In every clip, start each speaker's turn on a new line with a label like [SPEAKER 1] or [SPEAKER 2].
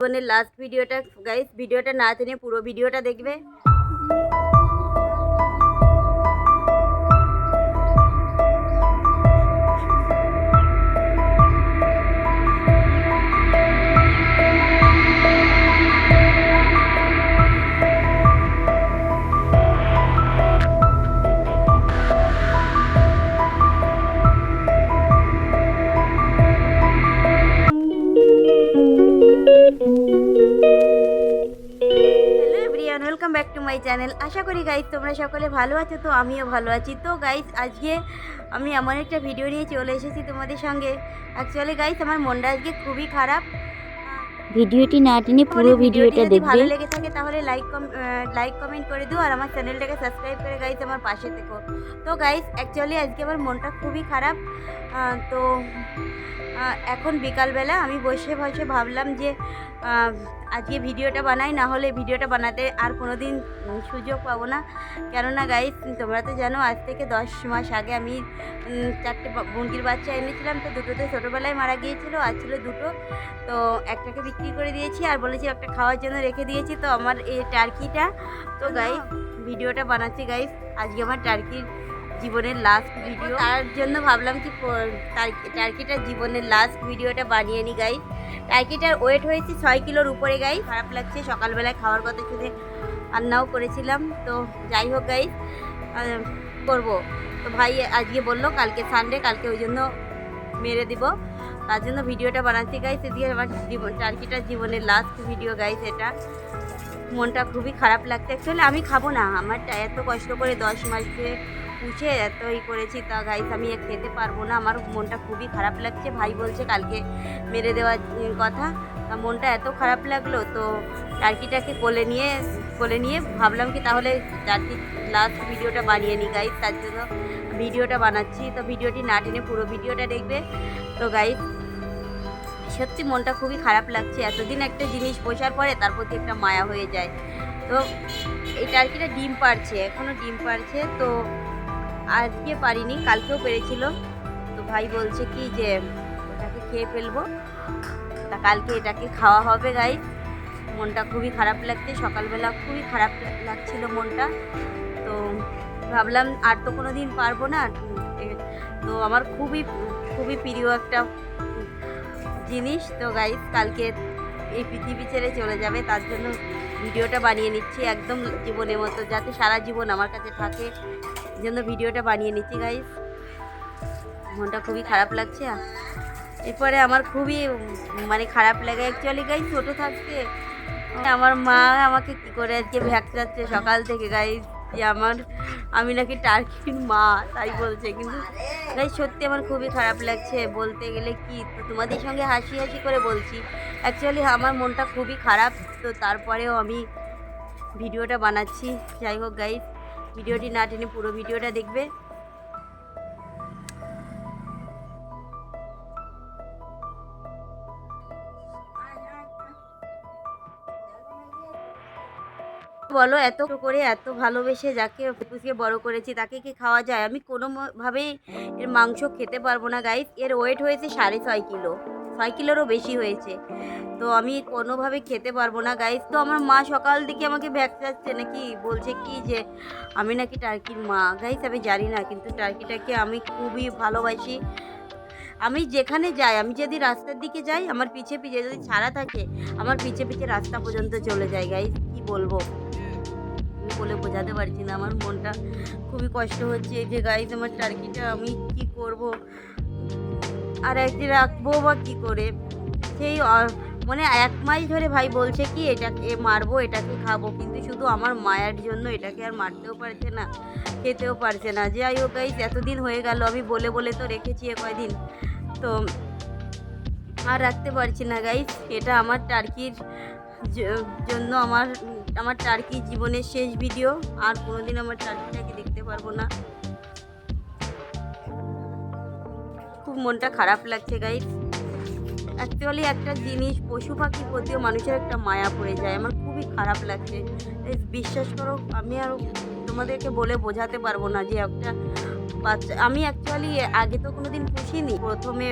[SPEAKER 1] জীবনের লাস্ট ভিডিওটা গাইস ভিডিওটা না টেনে পুরো ভিডিওটা দেখবে। My channel. আশা করি গাইজ তোমরা সকলে ভালো আছো, তো আমিও ভালো আছি। তো গাইজ আজকে আমি এমন একটা ভিডিও নিয়ে চলে এসেছি তোমাদের সঙ্গে। অ্যাকচুয়ালি গাইজ আমার মনটা আজকে খুবই খারাপ।
[SPEAKER 2] ভিডিওটি না টেনে পুরো ভিডিওটা
[SPEAKER 1] যদি ভালো লেগে থাকে তাহলে লাইক লাইক কমেন্ট করে দিও আর আমার চ্যানেলটাকে সাবস্ক্রাইব করে গাইজ আমার পাশে থেকো। তো গাইজ অ্যাকচুয়ালি আজকে আমার মনটা খুবই খারাপ। তো এখন বিকালবেলা আমি বসে বসে ভাবলাম যে আজকে ভিডিওটা বানাই না হলে ভিডিওটা বানাতে আর কোনো দিন সুযোগ পাবো না। কেননা গাইজ তোমরা তো জানো আজ থেকে দশ মাস আগে আমি চারটে বা- মুরগির বাচ্চা এনেছিলাম। তো দুটোতে ছোটোবেলায় মারা গিয়েছিল আর ছিল দুটো। তো একটাকে বিক্রি করে দিয়েছি আর বলেছি একটা খাওয়ার জন্য রেখে দিয়েছি তো আমার এই টার্কিটা। তো গাইস ভিডিওটা বানাচ্ছি গাইস আজকে আমার টার্কির জীবনের লাস্ট ভিডিও তার জন্য ভাবলাম কি টার্কিটার জীবনের লাস্ট ভিডিওটা বানিয়ে নি গাইস টার্কিটার ওয়েট হয়েছে ছয় কিলোর উপরে গাই খারাপ লাগছে সকালবেলায় খাওয়ার কথা শুনে রান্নাও করেছিলাম। তো যাই হোক গাইস করব। তো ভাই আজকে বলল কালকে সানডে কালকে ওই জন্য মেরে দিব। তার জন্য ভিডিওটা বানাচ্ছি গাইস এদিকে আমার জীবন টার্কিটার জীবনের লাস্ট ভিডিও গাইস এটা। মনটা খুবই খারাপ লাগছে। অ্যাকচুয়ালি আমি খাব না। আমার এত কষ্ট করে দশ মাস ধরে পুষে এত ই করেছি তা গাইস আমি খেতে পারব না। আমার মনটা খুবই খারাপ লাগছে। ভাই বলছে কালকে মেরে দেওয়ার কথা। মনটা এত খারাপ লাগল, তো টার্কিটাকে কোলে নিয়ে কোলে নিয়ে ভাবলাম কি তাহলে টার্কি লাস্ট ভিডিওটা বানিয়ে নিই গাইস তার জন্য ভিডিওটা বানাচ্ছি। তো ভিডিওটি না টেনে পুরো ভিডিওটা দেখবে। তো গাইস সত্যি মনটা খুবই খারাপ লাগছে। এতদিন একটা জিনিস পোষার পরে তার প্রতি একটা মায়া হয়ে যায়। তো এই টার্কিটা ডিম পারছে এখনও ডিম পারছে তো আজকে পারিনি, কালকেও পেরেছিল। তো ভাই বলছে কি যে, ওটাকে খেয়ে ফেলব। তা কালকে এটাকে খাওয়া হবে গাই। মনটা খুবই খারাপ লাগছে, সকালবেলা খুবই খারাপ লাগ- লাগছিল মনটা। তো ভাবলাম আর তো কোনো দিন পারব না। তো আমার খুবই খুবই প্রিয় একটা জিনিস। তো গাইস কালকে এই পৃথিবী ছেড়ে চলে যাবে, তার জন্য ভিডিওটা বানিয়ে নিচ্ছি একদম জীবনের মতো, যাতে সারা জীবন আমার কাছে থাকে। জন্য ভিডিওটা বানিয়ে নিচ্ছি গাইস মনটা খুবই খারাপ লাগছে। এরপরে আমার খুবই মানে খারাপ লাগে অ্যাকচুয়ালি গাইস ছোটো থাকতে। আমার মা আমাকে কী করে আজকে ভ্যাকসাচ্ছে সকাল থেকে গাইস যে আমার, আমি নাকি টার্কির মা, তাই বলছে। কিন্তু তাই সত্যি আমার খুবই খারাপ লাগছে বলতে গেলে কি, তো তোমাদের সঙ্গে হাসি হাসি করে বলছি। অ্যাকচুয়ালি আমার মনটা খুবই খারাপ, তো তারপরেও আমি ভিডিওটা বানাচ্ছি। যাই হোক গাইড ভিডিওটি না টেনে পুরো ভিডিওটা দেখবে। বলো, এত করে এত ভালোবেসে যাকে পুষিয়ে বড় করেছি, তাকে কি খাওয়া যায়? আমি কোনো কোনোভাবেই এর মাংস খেতে পারব না গাইস এর ওয়েট হয়েছে সাড়ে ছয় কিলো। ছয় কিলোরও বেশি হয়েছে। তো আমি কোনোভাবে খেতে পারব না গাইস তো আমার মা সকাল থেকে আমাকে ভ্যাকচাচ্ছে নাকি? বলছে কি যে, আমি নাকি টার্কির মা। গাইস আমি জানি না, কিন্তু টার্কিটাকে আমি খুবই ভালোবাসি। আমি যেখানে যাই, আমি যদি রাস্তার দিকে যাই, আমার পিছে পিছে যদি ছাড়া থাকে, আমার পিছে পিছে রাস্তা পর্যন্ত চলে যায় গাইস কি বলব? আমি বলে বোঝাতে পারছি না। আমার মনটা খুবই কষ্ট হচ্ছে যে গাইস আমার টার্কিটা আমি কি করব? আর একদিন রাখব বা কি করে? সেই মানে এক মাস ধরে ভাই বলছে কি, এটাকে মারবো, এটাকে খাব। কিন্তু শুধু আমার মায়ের জন্য এটাকে আর মারতেও পারছে না, খেতেও পারছে না। যাই হোক গাইস এতদিন হয়ে গেল, আমি বলে বলে তো রেখেছি এ কয়দিন। তো, আর রাখতে পারছি না গাইস এটা আমার টার্কির জন্য আমার আমার টার্কি জীবনের শেষ ভিডিও আর কোনোদিন আমার টার্কিটাকে দেখতে পারব না। খুব মনটা খারাপ লাগছে গাইস অ্যাকচুয়ালি একটা জিনিস, পশু পাখির প্রতিও মানুষের একটা মায়া পড়ে যায়। আমার খুবই খারাপ লাগছে। বিশ্বাস করো, আমি আর তোমাদেরকে বলে বোঝাতে পারব না যে একটা বাচ্চা, আমি অ্যাকচুয়ালি আগে তো কোনোদিন পুষিনি। প্রথমে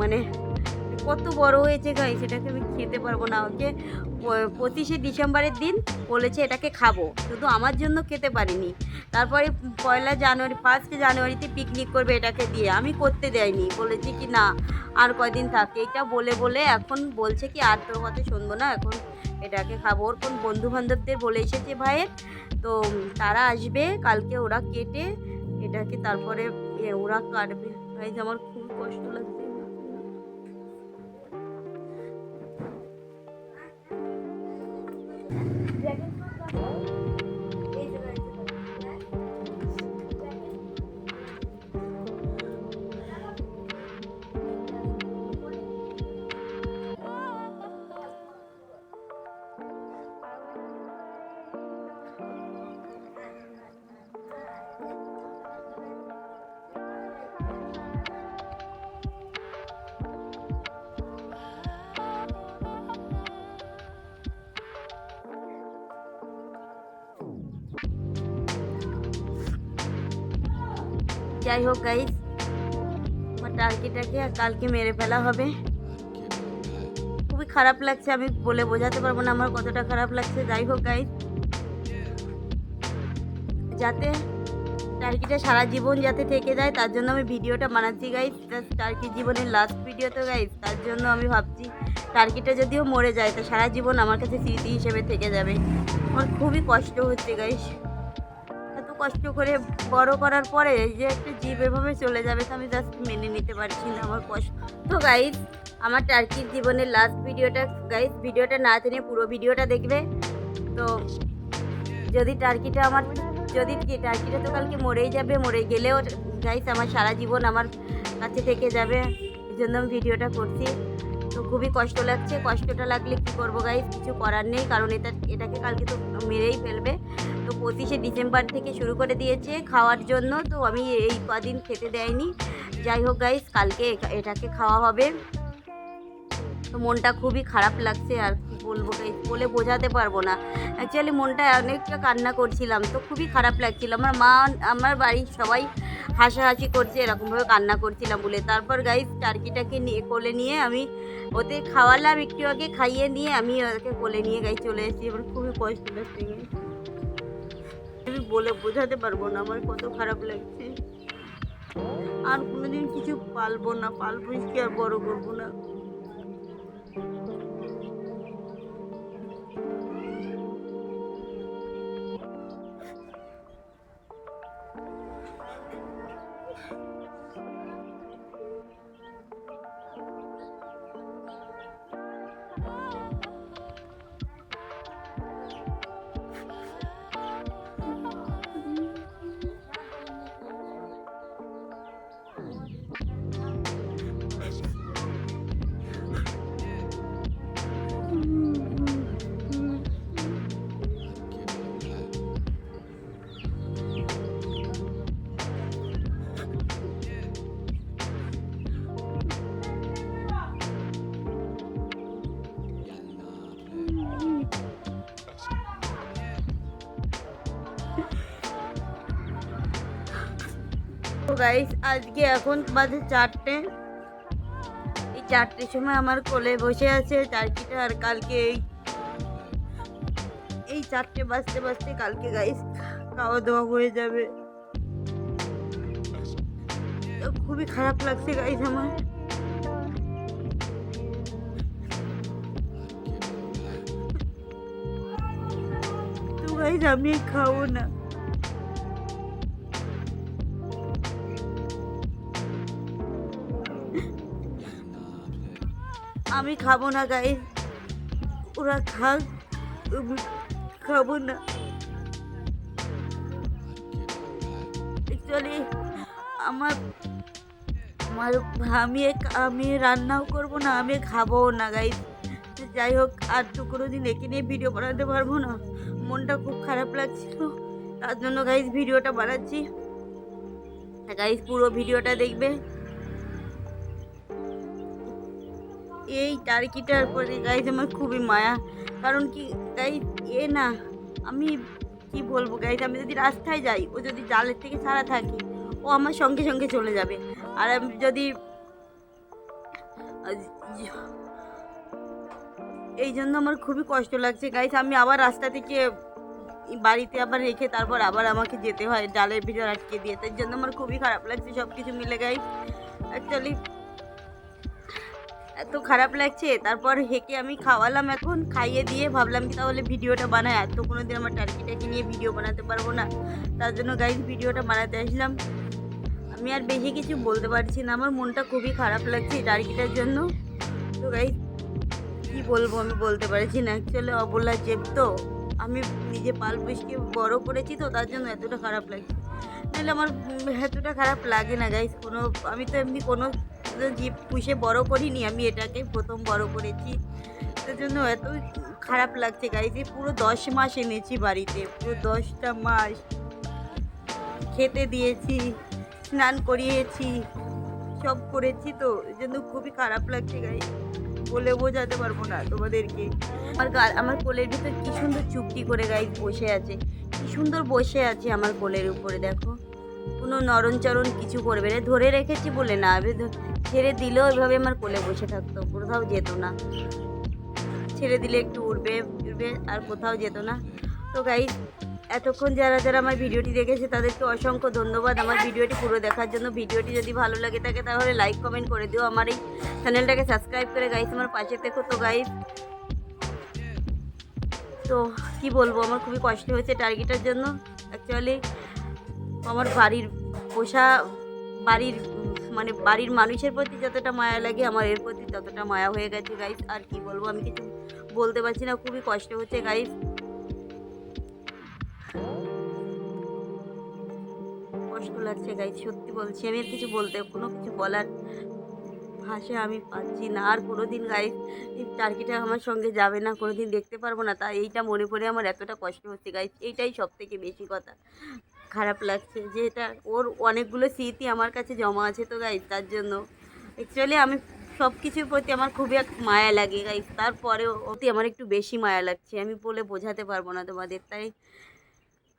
[SPEAKER 1] মানে কত বড় হয়েছে গাই সেটাকে আমি খেতে পারব না। ওকে পঁচিশে ডিসেম্বরের দিন বলেছে এটাকে খাব। শুধু আমার জন্য খেতে পারিনি। তারপরে পয়লা জানুয়ারি ফার্স্ট জানুয়ারিতে পিকনিক করবে এটাকে দিয়ে। আমি করতে দেয়নি। বলেছি কি না, আর কয়দিন থাকে। এটা বলে বলে এখন বলছে কি, আর তোর কথা শুনব না, এখন এটাকে খাব। ওর কোন বন্ধু বান্ধবদের বলে এসেছে ভাইয়ের। তো তারা আসবে, কালকে ওরা কেটে এটাকে তারপরে ওরা কাটবে। ভাই আমার খুব কষ্ট লাগছে। যাই হোক গাইস আমার টার্কিটাকে আর কালকে মেরে ফেলা হবে। খুবই খারাপ লাগছে, আমি বলে বোঝাতে পারব না আমার কতটা খারাপ লাগছে। যাই হোক গাইস যাতে টার্কিটা সারা জীবন যাতে থেকে যায়, তার জন্য আমি ভিডিওটা বানাচ্ছি গাইস টার্কি জীবনের লাস্ট ভিডিও তো গাইস তার জন্য আমি ভাবছি টার্কিটা যদিও মরে যায়, তো সারা জীবন আমার কাছে স্মৃতি হিসেবে থেকে যাবে। আমার খুবই কষ্ট হচ্ছে এত কষ্ট করে বড় করার পরে এই যে একটা জীব এভাবে চলে যাবে তো আমি জাস্ট মেনে নিতে পারছি না আমার কষ্ট। তো গাইস আমার টার্কির জীবনের লাস্ট ভিডিওটা গাইস ভিডিওটা না টেনে পুরো ভিডিওটা দেখবে। তো যদি টার্কিটা আমার, যদি টার্কিটা তো কালকে মরেই যাবে, মরে গেলেও গাইস আমার সারা জীবন আমার কাছে থেকে যাবে। এই জন্য আমি ভিডিওটা করছি। খুবই কষ্ট লাগছে। কষ্টটা লাগলে কী করব গাইস কিছু করার নেই, কারণ এটা এটাকে কালকে তো মেরেই ফেলবে। তো পঁচিশে ডিসেম্বর থেকে শুরু করে দিয়েছে খাওয়ার জন্য। তো আমি এই কদিন খেতে দেয়নি। যাই হোক গাইস কালকে এটাকে খাওয়া হবে। তো মনটা খুবই খারাপ লাগছে, আর কি বলব বলে বোঝাতে পারব না। অ্যাকচুয়ালি মনটা অনেকটা কান্না করছিলাম, তো খুবই খারাপ লাগছিল। আমার মা আমার বাড়ির সবাই হাসাহাসি করছে, এরকমভাবে কান্না করছিলাম বলে। তারপর গাইস টার্কিটাকে নিয়ে, কোলে নিয়ে আমি ওতে খাওয়ালাম, একটু আগে খাইয়ে নিয়ে আমি ওদেরকে কোলে নিয়ে গাই চলে এসেছি। এবার খুবই কষ্ট লাগছে আমি বলে বোঝাতে পারব না, আমার কত খারাপ লাগছে। আর কোনোদিন কিছু পালবো না, পালবো কি আর বড় করব না। গাইস আজকে এখন বাজে চারটে। এই চারটের সময় আমার কোলে বসে আছে টার্কিটা আর কালকে এই এই চারটে বাজতে বাজতে কালকে গাইস খাওয়া দাওয়া হয়ে যাবে। খুবই খারাপ লাগছে গাইস আমার। তো গাইস আমি খাব না। আমি খাব না, গাইস। ওরা খাক খাব না। অ্যাকচুয়ালি আমার আমার আমি আমি রান্নাও করব না, আমি খাব না, গাইস। যাই হোক, আর তো কোনো দিন একে নিয়ে ভিডিও বানাতে পারব না। মনটা খুব খারাপ লাগছিল। তার জন্য, গাইস ভিডিওটা বানাচ্ছি। গাইস, পুরো ভিডিওটা দেখবে। এই টার্কিটার প্রতি গাইজ আমার খুবই মায়া। কারণ কি গাইজ এ না, আমি কি বলব গাইজ আমি যদি রাস্তায় যাই, ও যদি জালের থেকে ছাড়া থাকি, ও আমার সঙ্গে সঙ্গে চলে যাবে। আর আমি যদি এই জন্য আমার খুবই কষ্ট লাগছে গাইজ আমি আবার রাস্তা থেকে বাড়িতে আবার রেখে তারপর আবার আমাকে যেতে হয়, ডালের ভিতর আটকে দিয়ে। তার জন্য আমার খুবই খারাপ লাগছে সব কিছু মিলে গাইস অ্যাকচুয়ালি এত খারাপ লাগছে, তারপর হেঁকে আমি খাওয়ালাম এখন, খাইয়ে দিয়ে ভাবলাম কি তাহলে ভিডিওটা বানাই এত কোনো দিন আমার টার্কিটাকে নিয়ে ভিডিও বানাতে পারব না। তার জন্য গাইজ ভিডিওটা বানাতে আসলাম। আমি আর বেশি কিছু বলতে পারছি না, আমার মনটা খুবই খারাপ লাগছে টার্কিটার জন্য। তো গাইজ কী বলব আমি বলতে পারছি না অ্যাকচুয়ালি অবলা জেব তো। আমি নিজে পাল পুষকে বড় করেছি তো, তার জন্য এতটা খারাপ লাগছে। নাহলে আমার এতটা খারাপ লাগে না গাইজ কোনো, আমি তো এমনি কোনো জীব পুষে বড় করিনি, আমি এটাকে প্রথম বড় করেছি। জন্য এত খারাপ লাগছে গাইজ এই পুরো দশ মাস এনেছি বাড়িতে, পুরো দশটা মাস। খেতে দিয়েছি, স্নান করিয়েছি, সব করেছি তো জন্য খুবই খারাপ লাগছে গাই বলে বোঝাতে পারব না তোমাদেরকে। আমার গা, আমার কোলের ভিতর কি সুন্দর চুপটি করে গাই বসে আছে। কি সুন্দর বসে আছে আমার কোলের উপরে, দেখো। কোনো নরণচরণ কিছু করবে না। ধরে রেখেছি বলে না ছেড়ে দিলেও এভাবে আমার কোলে বসে থাকতো, কোথাও যেত না। ছেড়ে দিলে একটু উড়বে উড়বে, আর কোথাও যেত না। তো গাই এতক্ষণ যারা যারা আমার ভিডিওটি দেখেছে, তাদেরকে অসংখ্য ধন্যবাদ। আমার ভিডিওটি পুরো দেখার জন্য। ভিডিওটি যদি ভালো লাগে থাকে, তাহলে লাইক কমেন্ট করে দিও। আমার এই চ্যানেলটাকে সাবস্ক্রাইব করে গাইস আমার পাশে থেকো তো গাইস তো কি বলব, আমার খুবই কষ্ট হয়েছে টার্গেটের জন্য। অ্যাকচুয়ালি আমার বাড়ির পোষা বাড়ির মানে বাড়ির মানুষের প্রতি যতটা মায়া লাগে, আমার এর প্রতি ততটা মায়া হয়ে গেছে গাইস আর কি বলব, আমি কিছু বলতে পারছি না, খুবই কষ্ট হচ্ছে গাইস কষ্ট লাগছে গাইস সত্যি বলছি। আমি আর কিছু বলতে, কোনো কিছু বলার ভাষা আমি পাচ্ছি না। আর কোনো দিন গাইস এই টার্কিটা আমার সঙ্গে যাবে না কোনো দিন দেখতে পারব না। তাই এইটা মনে পড়ে আমার এতটা কষ্ট হচ্ছে গাইস এইটাই সব থেকে বেশি কথা। খারাপ লাগছে যে এটা ওর অনেকগুলো স্মৃতি আমার কাছে জমা আছে তো গাইস তার জন্য। অ্যাকচুয়ালি আমি সব কিছুর প্রতি আমার খুবই এক মায়া লাগে গাইস তারপরেও ওতে আমার একটু বেশি মায়া লাগছে। আমি বলে বোঝাতে পারব না তোমাদের, তাই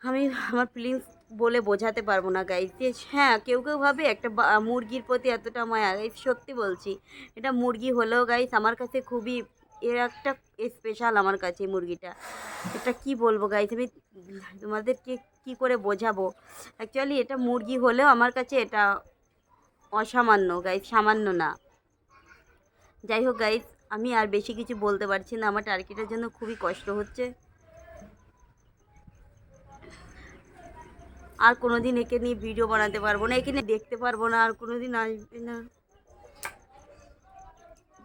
[SPEAKER 1] আমি আমার ফিলিংস বলে বোঝাতে পারব না গাইস যে হ্যাঁ কেউ কেউ ভাবে একটা মুরগির প্রতি এতটা মায়া গাইস সত্যি বলছি। এটা মুরগি হলেও গাইস আমার কাছে খুবই এর একটা স্পেশাল আমার কাছে মুরগিটা। এটা কি বলব গাইস আমি তোমাদেরকে কি করে বোঝাবো? অ্যাকচুয়ালি এটা মুরগি হলেও আমার কাছে এটা অসামান্য গাইস সামান্য না। যাই হোক গাইস আমি আর বেশি কিছু বলতে পারছি না, আমার টার্কিটার জন্য খুবই কষ্ট হচ্ছে। আর কোনো দিন একে নিয়ে ভিডিও বানাতে পারব না, একে নিয়ে দেখতে পারব না, আর কোনো দিন আসবে না।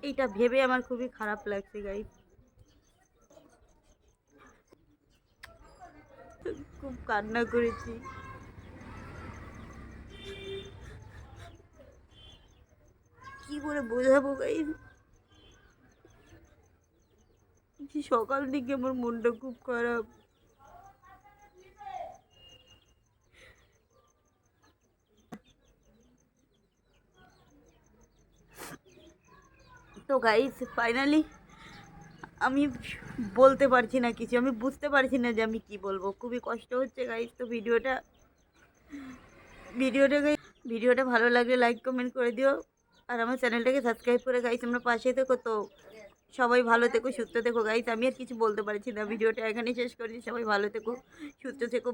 [SPEAKER 1] এইটা ভেবে আমার খুবই খারাপ লাগছে গাই খুব কান্না করেছি। কি করে বোঝাবো গাই সকাল দিকে আমার মনটা খুব খারাপ। তো গাইস ফাইনালি আমি বলতে পারছি না কিছু, আমি বুঝতে পারছি না যে আমি কি বলব। খুবই কষ্ট হচ্ছে গাইস তো ভিডিওটা ভিডিওটা গাই ভিডিওটা ভালো লাগলে লাইক কমেন্ট করে দিও। আর আমার চ্যানেলটাকে সাবস্ক্রাইব করে গাইস আমরা পাশে থেকো। তো সবাই ভালো থেকো, সুস্থ থেকো গাইস আমি আর কিছু বলতে পারছি না। ভিডিওটা এখানে শেষ করছি, সবাই ভালো থেকো, সুস্থ থেকো.